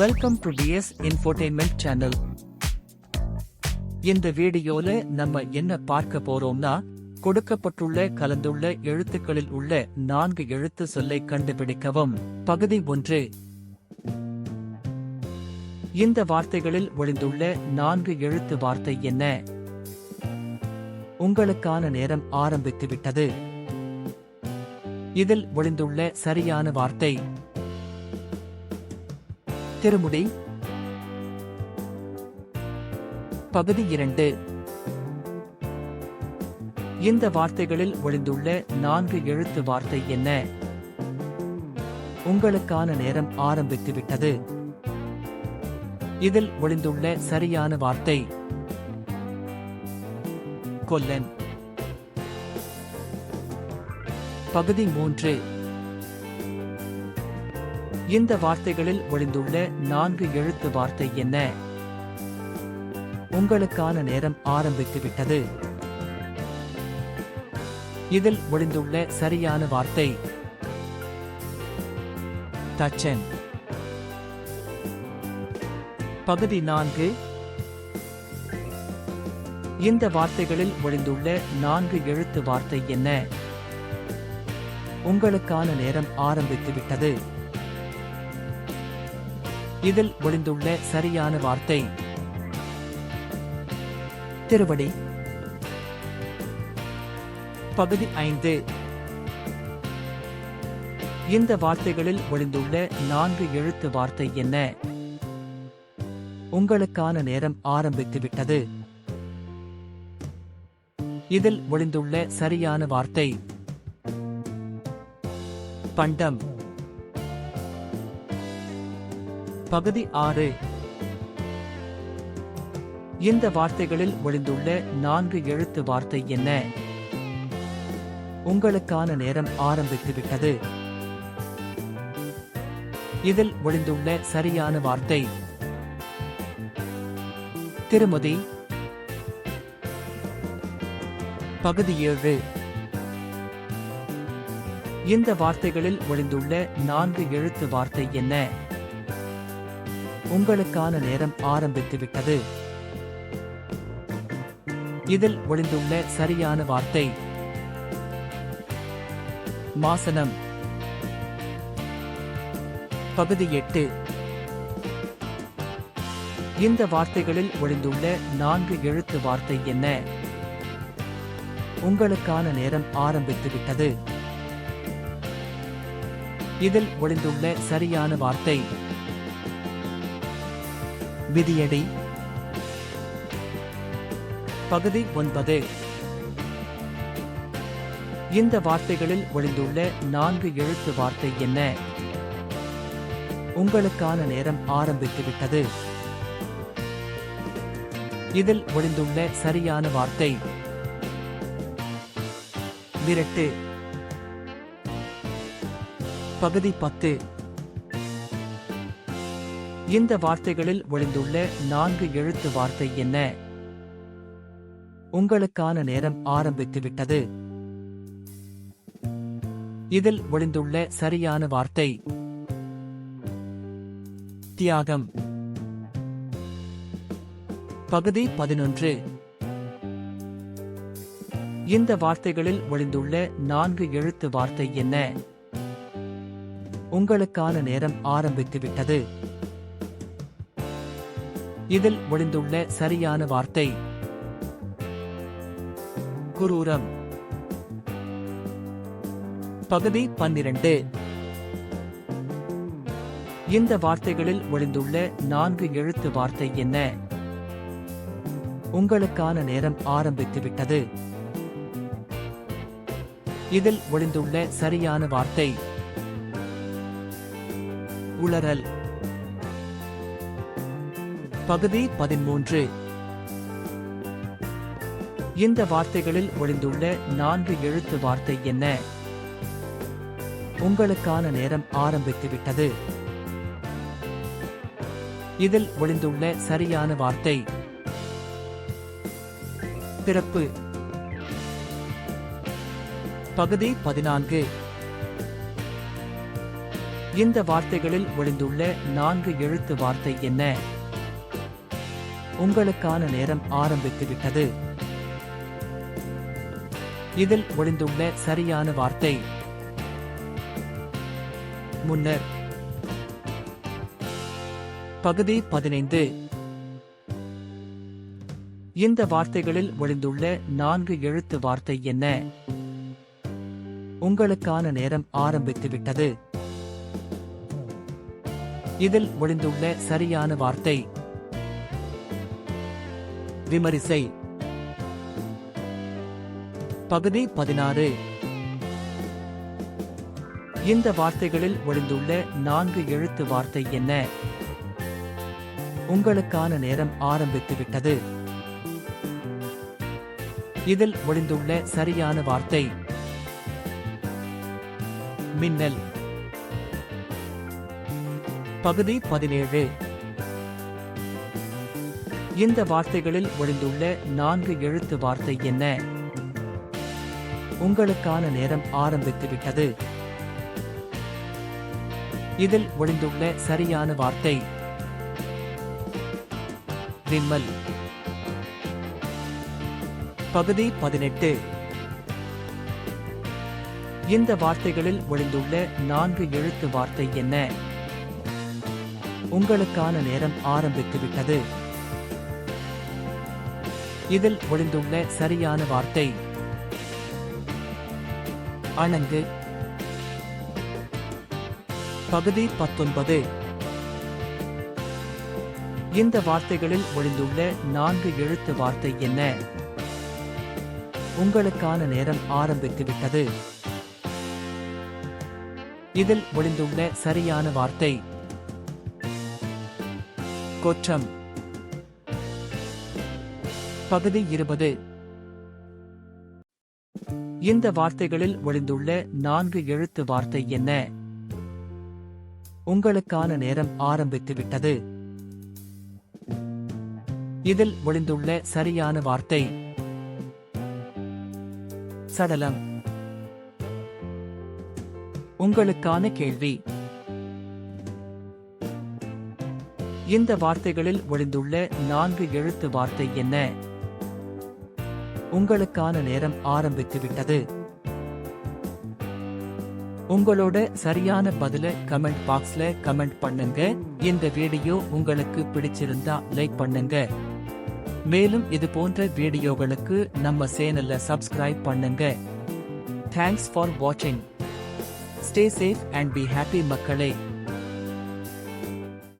Welcome to TS infotainment channel இந்த வீடியோல நம்ம என்ன பார்க்க போறோம்னா கொடுக்கப்பட்டுள்ள கலந்துள்ள எழுத்துக்களில் உள்ள நான்கு எழுத்து சொல்லை கண்டுபிடிக்கவும். பகுதி ஒன்று. இந்த வார்த்தைகளில் ஒளிந்துள்ள நான்கு எழுத்து வார்த்தை என்ன? உங்களுக்கான நேரம் ஆரம்பித்து விட்டது இதில் ஒளிந்துள்ள சரியான வார்த்தை. திருமுடி. பகுதி இரண்டு. இந்த வார்த்தைகளில் ஒளிந்துள்ள நான்கு எழுத்து வார்த்தை என்ன? உங்களுக்கான நேரம் ஆரம்பித்து விட்டது. இதில் ஒளிந்துள்ள சரியான வார்த்தை. கொல்லன். பகுதி மூன்று. இந்த வார்த்தைகளில் ஒளிந்துள்ள நான்கு எழுத்து வார்த்தை என்ன? உங்களுக்கான நேரம் ஆரம்பித்து விட்டது இதில் ஒளிந்துள்ள சரியான வார்த்தை. தச்சன். பகுதி நான்கு. இந்த வார்த்தைகளில் ஒளிந்துள்ள நான்கு எழுத்து வார்த்தை என்ன? உங்களுக்கான நேரம் ஆரம்பித்து விட்டது இதில் ஒளிந்துள்ள சரியான வார்த்தை. திருவடி. பகுதி ஐந்து. இந்த வார்த்தைகளில் ஒளிந்துள்ள நான்கு எழுத்து வார்த்தை என்ன? உங்களுக்கான நேரம் ஆரம்பித்து விட்டது இதில் ஒளிந்துள்ள சரியான வார்த்தை. பண்டம். பகுதி ஆறு. இந்த வார்த்தைகளில் ஒளிந்துள்ள நான்கு எழுத்து வார்த்தை என்ன? உங்களுக்கான நேரம் ஆரம்பித்துவிட்டது. இதில் ஒளிந்துள்ள சரியான வார்த்தை. திருமதி. பகுதி ஏழு. இந்த வார்த்தைகளில் ஒளிந்துள்ள நான்கு எழுத்து வார்த்தை என்ன? உங்களுக்கான நேரம் ஆரம்பித்து விட்டது. இதில் ஒளிந்துள்ள சரியான வார்த்தை. மாசனம். பகுதி எட்டு. இந்த வார்த்தைகளில் ஒளிந்துள்ள நான்கு எழுத்து வார்த்தை என்ன? உங்களுக்கான நேரம் ஆரம்பித்து விட்டது. இதில் ஒளிந்துள்ள சரியான வார்த்தை. விதியடி. பகுதி ஒன்பது. இந்த வார்த்தைகளில் ஒளிந்துள்ள நான்கு எழுத்து வார்த்தை என்ன? உங்களுக்கான நேரம் ஆரம்பித்துவிட்டது. இதில் ஒளிந்துள்ள சரியான வார்த்தை. விரட்டு. பகுதி பத்து. இந்த வார்த்தைகளில் ஒளிந்துள்ள நான்கு எழுத்து வார்த்தை என்ன? உங்களுக்கான நேரம் ஆரம்பித்து விட்டது இதில் ஒளிந்துள்ள சரியான வார்த்தை. தியாகம். பகுதி பதினொன்று. இந்த வார்த்தைகளில் ஒளிந்துள்ள நான்கு எழுத்து வார்த்தை என்ன? உங்களுக்கான நேரம் ஆரம்பித்து விட்டது இதில் ஒளிந்துள்ள சரியான வார்த்தை. குரூரம். பகுதி பன்னிரண்டு. இந்த வார்த்தைகளில் ஒளிந்துள்ள நான்கு எழுத்து வார்த்தை என்ன? உங்களுக்கான நேரம் ஆரம்பித்து விட்டது இதில் ஒளிந்துள்ள சரியான வார்த்தை. உளறல். பகுதி பதிமூன்று. இந்த வார்த்தைகளில் ஒளிந்துள்ள நான்கு எழுத்து வார்த்தை என்ன? உங்களுக்கான நேரம் ஆரம்பித்து விட்டது இதில் ஒளிந்துள்ள சரியான வார்த்தை. பிறப்பு. பகுதி பதினான்கு. இந்த வார்த்தைகளில் ஒளிந்துள்ள நான்கு எழுத்து வார்த்தை என்ன? உங்களுக்கான நேரம் ஆரம்பித்து விட்டது இதில் ஒளிந்துள்ள சரியான வார்த்தை. முன்னர். பகுதி பதினைந்து. இந்த வார்த்தைகளில் ஒளிந்துள்ள நான்கு எழுத்து வார்த்தை என்ன? உங்களுக்கான நேரம் ஆரம்பித்து விட்டது இதில் ஒளிந்துள்ள சரியான வார்த்தை. விமரிசை. பகுதி பதினாறு. இந்த வார்த்தைகளில் ஒளிந்துள்ள நான்கு எழுத்து வார்த்தை என்ன? உங்களுக்கான நேரம் ஆரம்பித்து விட்டது. இதில் ஒளிந்துள்ள சரியான வார்த்தை. மின்னல். பகுதி பதினேழு. இந்த வார்த்தைகளில் ஒளிந்துள்ள நான்கு எழுத்து வார்த்தை என்ன? உங்களுக்கான நேரம் ஆரம்பித்து விட்டது இதில் ஒளிந்துள்ள சரியான வார்த்தை. விம்மல். பகுதி பதினெட்டு. இந்த வார்த்தைகளில் ஒளிந்துள்ள நான்கு எழுத்து வார்த்தை என்ன? உங்களுக்கான நேரம் ஆரம்பித்து விட்டது இதில் ஒளிந்துள்ள சரியான வார்த்தை. அணங்கு. பகுதி பத்தொன்பது. இந்த வார்த்தைகளில் ஒளிந்துள்ள நான்கு எழுத்து வார்த்தை என்ன? உங்களுக்கான நேரம் ஆரம்பித்துவிட்டது இதில் ஒளிந்துள்ள சரியான வார்த்தை. கொற்றம். பகுதி இருபது. இந்த வார்த்தைகளில் ஒளிந்துள்ள நான்கு எழுத்து வார்த்தை என்ன? உங்களுக்கான நேரம் ஆரம்பித்து விட்டது இதில் ஒளிந்துள்ள சரியான வார்த்தை. சடலம். உங்களுக்கான கேள்வி. இந்த வார்த்தைகளில் ஒளிந்துள்ள நான்கு எழுத்து வார்த்தை என்ன? உங்களுக்கான நேரம் ஆரம்பித்து விட்டது. உங்களோட சரியான பதில கமெண்ட் பாக்ஸ்ல கமெண்ட் பண்ணுங்க. இந்த வீடியோ உங்களுக்கு பிடிச்சிருந்தா லைக் பண்ணுங்க. மேலும் இது போன்ற வீடியோகளுக்கு நம்ம சேனல்ல சப்ஸ்கிரைப் பண்ணுங்க. தேங்க்ஸ் ஃபார் வாட்சிங் stay safe and be happy மக்களே.